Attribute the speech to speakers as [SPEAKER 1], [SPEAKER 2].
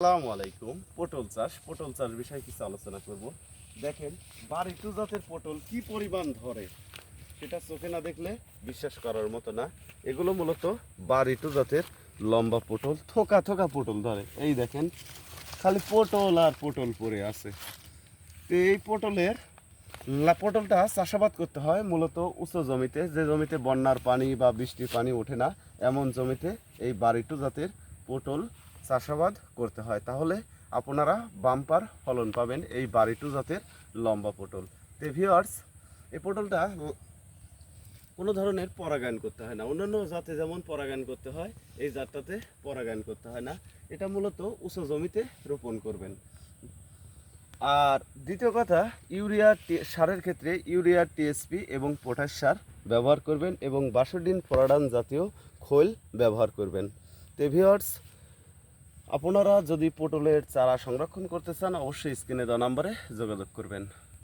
[SPEAKER 1] আসসালামু আলাইকুম। পটল চাষ পটল চাষ বিষয়ে কিছু আলোচনা করব। দেখেন বাড়িটু জাতের পটল কি পরিমাণ ধরে? সেটা চোখে না দেখলে বিশ্বাস করার মতো না। এগুলো মূলত বাড়িটু জাতের লম্বা পটল, থোকা থোকা পটল ধরে। এই দেখেন, খালি পটল আর পটল পড়ে আছে। তো এই পটলের পটলটা চাষাবাদ করতে হয় মূলত উঁচু জমিতে। যে জমিতে বন্যার পানি বা বৃষ্টির পানি ওঠে না, এমন জমিতে এই বাড়িটু জাতের পটল চাষাবাদ করতে হয়। তাহলে আপনারা বাম্পার ফলন পাবেন এই বাড়িটু জাতের লম্বা পটল। তে ভিওয়ার্স এই পটলটা কোনো ধরনের পরাগায়ন করতে হয় না। অন্যান্য জাতে যেমন পরাগায়ন করতে হয়, এই জাতটাতে পরাগায়ন করতে হয় না। এটা মূলত উঁচু জমিতে রোপণ করবেন। আর দ্বিতীয় কথা, ইউরিয়া সারের ক্ষেত্রে ইউরিয়া টিএসপি এবং পটাশ সার ব্যবহার করবেন এবং বাসোডিন ফরাডান জাতীয় খোল ব্যবহার করবেন। তে ভিওয়ার্স আপনারা যদি পটলের চারা সংরক্ষণ করতে চান অবশ্যই স্ক্রিনে দেওয়া নাম্বারে যোগাযোগ করবেন।